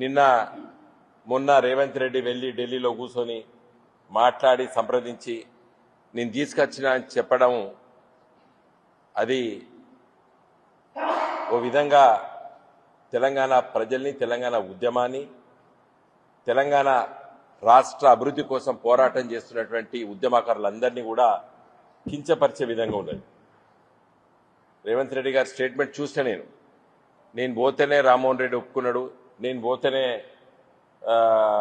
నిన్న మొన్న రేవంత్ రెడ్డి వెళ్ళి ఢిల్లీలో కూర్చొని మాట్లాడి సంప్రదించి నేను తీసుకొచ్చిన అని చెప్పడం అది ఓ విధంగా తెలంగాణ ప్రజల్ని తెలంగాణ ఉద్యమాన్ని తెలంగాణ రాష్ట్ర అభివృద్ధి కోసం పోరాటం చేస్తున్నటువంటి ఉద్యమకారులందరినీ కూడా కించపరిచే విధంగా ఉన్నది. రేవంత్ రెడ్డి గారి స్టేట్మెంట్ చూస్తే నేను. నేను పోతేనే రామ్మోహన్ రెడ్డి ఒప్పుకున్నాడు. నేను పోతేనే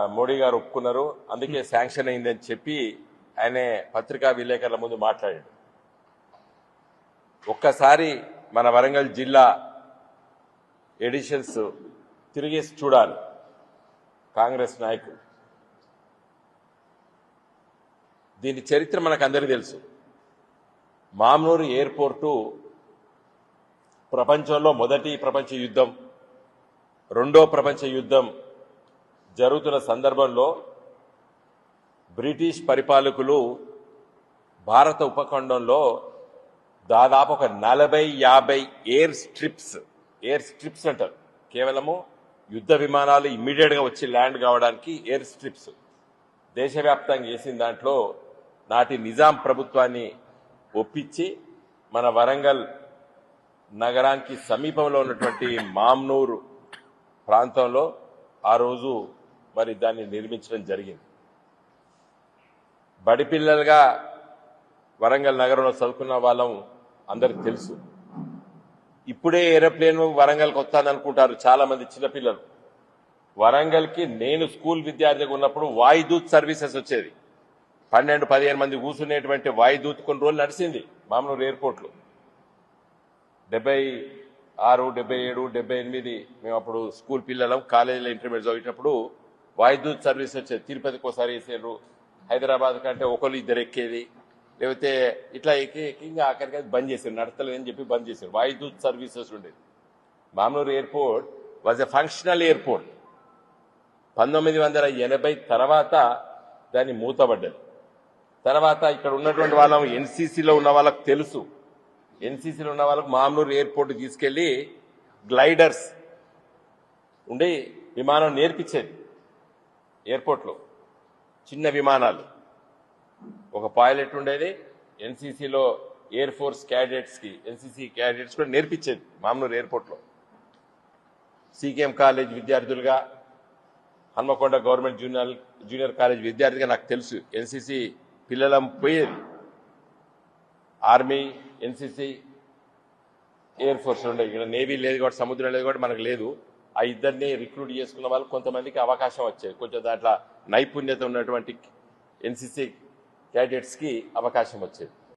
మోడీ గారు ఒప్పుకున్నారు. అందుకే శాంక్షన్ అయిందని చెప్పి ఆయన పత్రికా విలేకరుల ముందు మాట్లాడాడు. ఒక్కసారి మన వరంగల్ జిల్లా ఎడిషన్స్ తిరిగేసి చూడాలి. కాంగ్రెస్ నాయకులు. దీని చరిత్ర మనకు అందరికీ తెలుసు. మామ్నూరు ఎయిర్పోర్టు ప్రపంచంలో మొదటి ప్రపంచ యుద్ధం. రెండో ప్రపంచ యుద్ధం జరుగుతున్న సందర్భంలో బ్రిటిష్ పరిపాలకులు భారత ఉపఖండంలో దాదాపు ఒక నలభై యాభై ఎయిర్ స్ట్రిప్స్ ఎయిర్ స్ట్రిప్స్ అంటారు. కేవలము యుద్ధ విమానాలు ఇమ్మీడియట్గా వచ్చి ల్యాండ్ కావడానికి ఎయిర్ స్ట్రిప్స్. దేశవ్యాప్తంగా చేసిన దాంట్లో నాటి నిజాం ప్రభుత్వాన్ని ఒప్పించి మన వరంగల్ నగరానికి సమీపంలో ఉన్నటువంటి మామ్నూరు ప్రాంతంలో ఆ రోజు మరి దాన్ని నిర్మించడం జరిగింది. బడిపిల్లలుగా వరంగల్ నగరంలో చదువుకున్న వాళ్ళం అందరికి తెలుసు. ఇప్పుడే ఏరోప్లేన్ వరంగల్కి వస్తాను అనుకుంటారు చాలా మంది చిన్నపిల్లలు వరంగల్కి నేను స్కూల్ విద్యార్థిగా ఉన్నప్పుడు వాయుదూత్ సర్వీసెస్ వచ్చేది. పన్నెండు పదిహేను మంది కూర్చునేటువంటి వాయుదూత్ కొన్ని రోజులు నడిచింది మామూలు ఎయిర్పోర్ట్లో. డెబ్బై ఆరు డెబ్బై ఏడు డెబ్బై ఎనిమిది మేము అప్పుడు స్కూల్ పిల్లలం కాలేజీలో ఇంటర్మీడియట్ చదివేటప్పుడు వాయుదూత్ సర్వీస్ వచ్చేది తిరుపతికి ఒకసారి వేసారు హైదరాబాద్ కంటే ఒకరు ఇద్దరు ఎక్కేది. లేకపోతే ఇట్లా ఎక్కి ఎక్కి ఇంకా ఆఖరికి అది బంద్ చేశారు నడతలేదని చెప్పి బంద్ చేశారు వాయుదూత్ సర్వీసెస్ ఉండేది. మామూలు airport was a functional airport పంతొమ్మిది వందల ఎనభై తర్వాత దాన్ని మూతబడ్డది. తర్వాత ఇక్కడ ఉన్నటువంటి వాళ్ళం ఎన్సీసీలో ఉన్న వాళ్ళకు తెలుసు. ఎన్సీసీలో ఉన్న వాళ్ళకు మామూలు ఎయిర్పోర్ట్ తీసుకెళ్ళి గ్లైడర్స్ ఉండి విమానం నేర్పించేది ఎయిర్పోర్ట్లో. చిన్న విమానాలు. ఒక పైలట్ ఉండేది ఎన్సీసీలో ఎయిర్ ఫోర్స్ క్యాడెట్స్కి ఎన్సీసీ క్యాడెట్స్ కూడా నేర్పించేది మామూలు ఎయిర్పోర్ట్లో. CKM college విద్యార్థులుగా Hanamkonda government junior junior college విద్యార్థిగా నాకు తెలుసు. ఎన్సీసీ పిల్లలం పోయేది. ఆర్మీ ఎన్సీసీ ఎయిర్ ఫోర్స్ ఉండే. ఇక్కడ నేవీ లేదు కాబట్టి సముద్రం లేదు కాబట్టి మనకు లేదు. ఆ ఇద్దరిని రిక్రూట్ చేసుకున్న వాళ్ళు కొంతమందికి అవకాశం వచ్చేది కొంచెం దాంట్లో నైపుణ్యత ఉన్నటువంటి ఎన్సీసీ క్యాడెట్స్కి అవకాశం వచ్చేది.